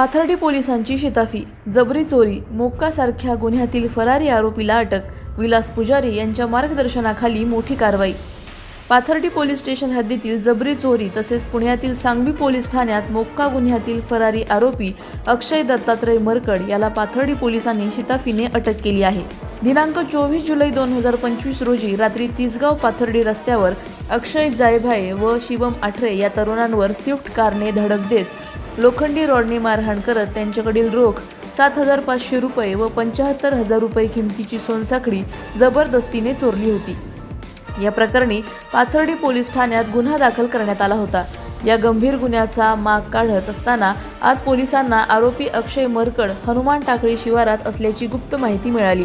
पाथर्डी पोलिसांची शिताफी जबरी चोरी मोक्कासारख्या गुन्ह्यातील फरारी आरोपीला अटक विलास पुजारी यांच्या मार्गदर्शनाखाली मोठी कारवाई पाथर्डी पोलीस स्टेशन हद्दीतील जबरी चोरी तसेच पुण्यातील सांगवी पोलीस ठाण्यात मोक्का गुन्ह्यातील फरारी आरोपी अक्षय दत्तात्रय मरकड याला पाथर्डी पोलिसांनी शिताफीने अटक केली आहे. दिनांक चोवीस जुलै दोन हजार पंचवीस रोजी रात्री तिसगाव पाथर्डी रस्त्यावर अक्षय जायभाये व शिवम आठरे या तरुणांवर स्विफ्ट कारने धडक देत लोखंडी रॉडने मारहाण करत त्यांच्याकडील रोख सात हजार पाचशे रुपये व पंच्याहत्तर हजार रुपये किमतीची सोनसाखळी जबरदस्तीने चोरली होती. या प्रकरणी पाथर्डी पोलीस ठाण्यात गुन्हा दाखल करण्यात आला होता. या गंभीर गुन्ह्याचा माग काढत असताना आज पोलिसांना आरोपी अक्षय मरकड हनुमान टाकळी शिवारात असल्याची गुप्त माहिती मिळाली.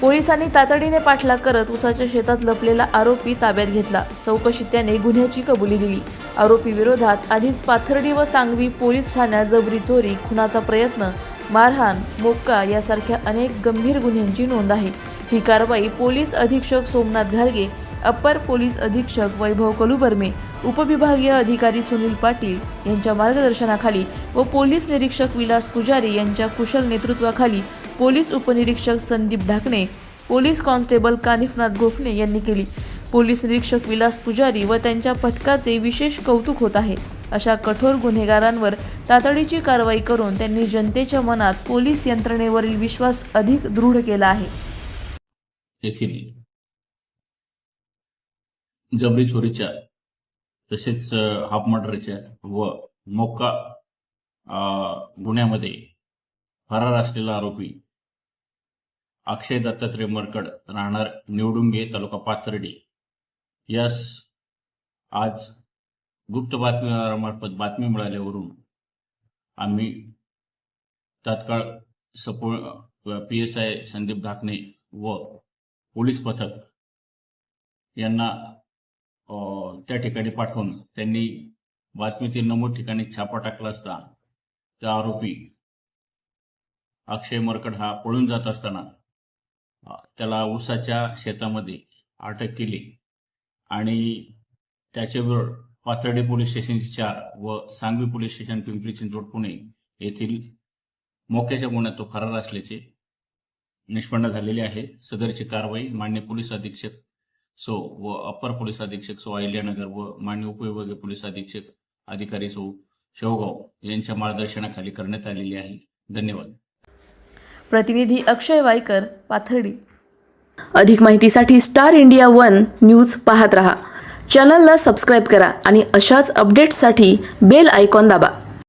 पोलिसांनी तातडीने पाठलाग करत उसाच्या शेतात लपलेला आरोपी ताब्यात घेतला. चौकशीत त्याने गुन्ह्याची कबुली दिली. आरोपी विरोधात आधीच पाथर्डी व सांगवी पोलीस ठाण्यात जबरी चोरी खुनाचा प्रयत्न मारहाण मोक्का यासारख्या अनेक गंभीर गुन्ह्यांची नोंद आहे. ही कारवाई पोलीस अधीक्षक सोमनाथ घारगे अप्पर पोलीस अधीक्षक वैभव कलुबर्मे उपविभागीय अधिकारी सुनील पाटील यांच्या मार्गदर्शनाखाली व पोलीस निरीक्षक विलास पुजारी यांच्या कुशल नेतृत्वाखाली पोलीस उपनिरीक्षक संदीप ढाकणे पोलीस कॉन्स्टेबल कानिफनाथ गोफणे यांनी केली. पोलीस निरीक्षक विलास पुजारी व त्यांच्या पथकाचे विशेष कौतुक होत आहे. अशा कठोर गुन्हेगारांवर तातडीची कारवाई करून त्यांनी जनतेच्या मनात पोलीस यंत्रणेवरील विश्वास अधिक दृढ केला आहे. येथील जबरी चोरीच्या तसेच हाफ मर्डरच्या व मोक्का गुन्ह्यामध्ये फरार असलेला आरोपी अक्षय दत्तात्रय मरकड राहणार निवडुंगे तालुका पाथर्डी. यास आज गुप्त बातमीदारामार्फत बातमी मिळाल्यावरून आम्ही तात्काळ सपो P S I Sandeep Dhakane व पोलीस पथक यांना त्या ठिकाणी पाठवून त्यांनी बातमीतील नमूद ठिकाणी छापा टाकला असता त्या आरोपी अक्षय मरकड हा पळून जात असताना त्याला ऊसाच्या शेतामध्ये अटक केली आणि त्याच्यावर पाथर्डी पोलीस स्टेशनचे चार व सांगवी पोलीस स्टेशन पिंपरी चिंचवड पुणे येथील मोक्याच्या गुन्ह्यात तो फरार असल्याचे निष्पन्न झालेली आहे. सदरची कारवाई मान्य पोलीस अधीक्षक सो व अप्पर पोलीस अधीक्षक सो अहिल्यानगर व मान्य उपविभागीय पोलीस अधीक्षक अधिकारी सो शेवगाव यांच्या मार्गदर्शनाखाली करण्यात आलेली आहे. धन्यवाद. प्रतिनिधी अक्षय वायकर पाथर्डी. अधिक माहितीसाठी स्टार इंडिया वन न्यूज पाहत रहा. चॅनलला सबस्क्राईब करा आणि अशाच अपडेट्ससाठी बेल आयकॉन दाबा.